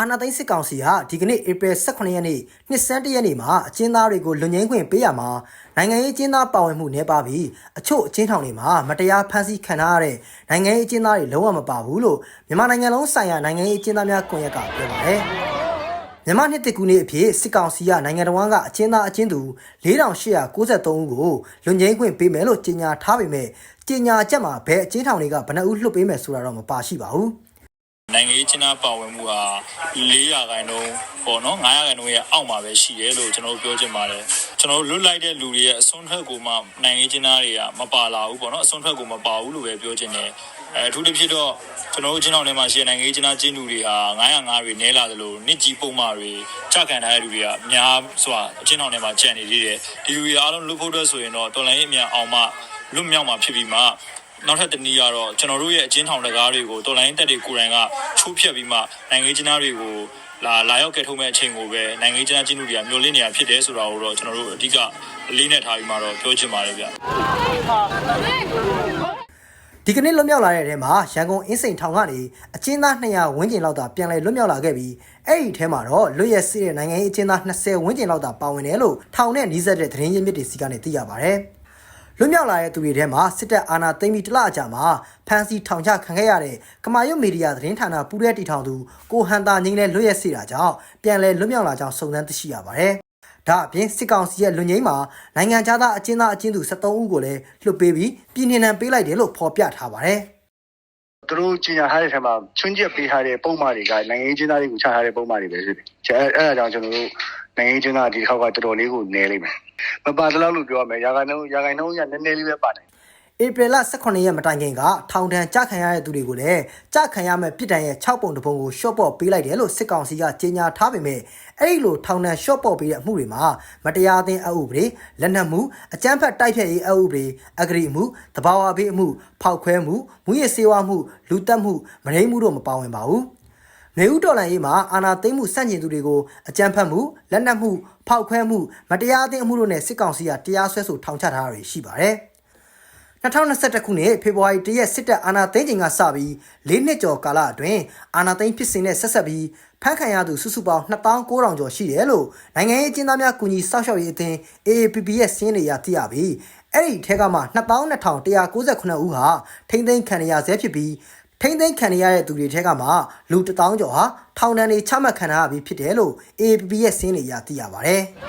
အာနာသိန်းစစ်ကောင်စီဟာဒီကနေ့ဧပြီ18ရက်နေ့နှစ်ဆန်းတရက်နေ့မှာအကျဉ်းသားတွေကိုလွန်ငင်းခွင့်ပေးရမှာနိုင်ငံရေးအကျဉ်းသားပါဝင်မှုနှဲပါပြီးအချို့အကျဉ်းထောင်တွေမှာမတရားဖမ်းဆီးခံထားရတဲ့နိုင်ငံရေးအကျဉ်းသားတွေလုံးဝမပါဘူးလို့မြန်မာနိုင်ငံလုံးဆိုင်ရာနိုင်ငံရေးအကျဉ်းသားများကွန်ရက်ကပြောပါတယ်။ မြန်မာနှစ်တကူနေ့အဖြစ်စစ်ကောင်စီကနိုင်ငံတော်ဝန်ကအကျဉ်းသားအကျဉ်းသူ4893ဦးကိုလွန်ငင်းခွင့်ပေးမယ်လို့ကြေညာထားပေမဲ့ကြေညာချက်မှာဘယ်အကျဉ်းထောင်တွေကဘယ်နှအုပ်လွှတ်ပေးမယ်ဆိုတာတော့မပါရှိပါဘူး။နိုင်ငံရေးကျင်းပပါဝင်မှုဟာ400ခိုင်နှုန်းပေါ့နော်900ခိုင်နှုန်းရဲ့အောက်မှာပဲရှိတယ်လို့ကျွန်တော်တို့ပြောချင်ပါတယ်ကျွန်တော်တို့လွတ်လိုက်တဲ့လူတွေရဲ့အစွန်းထွက်ကိုမှနိုင်ငံရေးကျင်းပတွေကမပါလာဘူးပေါ့နော်အစွန်းထွက်ကိုမပါဘူးလို့ပဲပြောချင်တယ် အဲအထူးသဖြင့်တော့ကျွန်တော်တို့ချင်းအောင်ထဲမှာရှိတဲ့နိုင်ငံရေးကျင်းပကျင်းသူတွေဟာ905တွေနဲလာသလိုနှစ်ကြီးပုံမှန်တွေချခံထားတဲ့လူတွေကအများစွာအချင်းအောင်ထဲမှာကြံနေသေးတယ်ဒီလူတွေအားလုံးလွတ်ဖို့အတွက်ဆိုရင်တော့တော်လိုင်းရေးအမြန်အောင်မှလွတ်မြောက်မှာဖြစ်ပြီးမှနောက်ထပ်တနည်းကတော့ကျွန်တော်တို့ရဲ့အချင်းထောင်တကားတွေကိုတော်လိုင်းတက်တွေကိုယ်တိုင်ကချိုးဖျက်ပြီးမှနိုင်ငံရေးကျင်းသားတွေကိုလာလာရောက်ကဲထုံးမဲ့အချိန်ကိုပဲနိုင်ငံရေးကျင်းသားချင်းတို့တွေကမျိုးလင်းနေတာဖြစ်တယ်ဆိုတာကိုတော့ကျွန်တော်တို့အဓိကအလေးနဲ့ထားပြီးမှတော့ပြောချင်ပါတယ်ဗျ ဒီကနေ့လွတ်မြောက်လာတဲ့ထဲမှာရန်ကုန်အင်းစိန်ထောင်ကနေအကျဉ်းသား200ဝန်းကျင်လောက်သာပြန်လည်လွတ်မြောက်လာခဲ့ပြီးအဲ့ဒီထဲမှာတော့လွတ်ရက်စေးတဲ့နိုင်ငံရေးအကျဉ်းသား20ဝန်းကျင်လောက်သာပါဝင်တယ်လို့ထောင်နဲ့နှီးစပ်တဲ့သတင်းရင်းမြစ်တွေစီကနေသိရပါဗျ။လွတ်မြောက်လာတဲ့သူတွေထဲမှာစစ်တပ်အာဏာသိမ်းပြီးတလအကြာမှာဖမ်းဆီးထောင်ချခံခဲ့ရတဲ့ကမာရွတ်မီဒီယာသတင်းဌာနပူးရဲတီထောင်သူကိုဟန်တာငိမ့်လဲလွတ်ရက်စေးတာကြောင့်ပြန်လည်လွတ်မြောက်လာကြောင်းစုံစမ်းသိရှိရပါတယ်။ ဒါအပြင်စစ်ကောင်စီရဲ့လွန်ငင်းမှာနိုင်ငံခြားသားအကျဉ်းသားအကျဉ်းသူ73ဦးကိုလည်းလွှတ်ပေးပြီးပြည်နှင်နှံပေးလိုက်တယ်လို့ဖော်ပြထားပါတယ်။သူတို့ကြီးညာထားတဲ့ထဲမှာချွင်းချက်ပေးထားတဲ့ပုံမှန်တွေကနိုင်ငံရေးကျင်းသားတွေကိုချထားတဲ့ပုံမှန်တွေပဲဖြစ်တယ်။အဲအဲဒါကြောင့်ကျွန်တော်တို့နိုင်ငံရေးကျင်းသားဒီတစ်ခေါက်ကတော်တော်လေးကိုနည်းလိမ့်မယ်။မပါတလောက်လို့ပြောရမယ်။ရာခိုင်နှုန်းရာခိုင်နှုန်းကနည်းနည်းလေးပဲပါတယ် ဧပြီလ18ရက်မတိုင်ခင်ကထောင်ဒဏ်ကြခံရတဲ့သူတွေကိုလည်းကြခံရမဲ့ပြည်တိုင်ရဲ့6ပုံတပုံကိုရှော့ပေါ့ပေးလိုက်တယ်လို့စစ်ကောင်စီကကြေညာထားပေမဲ့အဲ့ဒီလိုထောင်ဒဏ်ရှော့ပေါ့ပေးတဲ့အမှုတွေမှာမတရားသင်းအဥပဒေလက်နက်မှုအကြမ်းဖက်တိုက်ဖျက်ရေးအဥပဒေအဂရိမှုတဘာဝဘေးအမှုဖောက်ခွဲမှုမူရစေဝါမှုလူတက်မှုမရင်းမှုတို့မပါဝင်ပါဘူးနေဦးတော်လန်ရေးမှာအာနာသိမ့်မှုစန့်ကျင်သူတွေကိုအကြမ်းဖက်မှုလက်နက်မှုဖောက်ခွဲမှုမတရားအသင်းအမှုတို့နဲ့စစ်ကောင်စီကတရားစွဲဆိုထောင်ချထားတာတွေရှိပါတယ်။ 2021ခုနှစ်ဖေဖော်ဝါရီလရက်စစ်တပ်အာဏာသိမ်းချိန်ကစပြီး၄နှစ်ကျော်ကာလအတွင်းအာဏာသိမ်းဖြစ်စဉ်နဲ့ဆက်ဆက်ပြီးဖမ်းခံရသူစုစုပေါင်း2900ကျော်ရှိတယ်လို့နိုင်ငံရေးအကျဉ်းသားများကူညီစောင့်ရှောက်ရေးအသင်း AAPP ရဲ့စည်းရင်းတွေအရသိရပြီးအဲ့ဒီထဲကမှ22,198ဦးဟာထိမ့်သိမ်းခံရဆဲဖြစ်ပြီးထိမ့်သိမ်းခံရတဲ့သူတွေထဲကမှလူ1000ကျော်ဟာထောင်ဒဏ်တွေချမှတ်ခံရပြီးဖြစ်တယ်လို့ AAPP ရဲ့စည်းရင်းတွေအရသိရပါတယ်။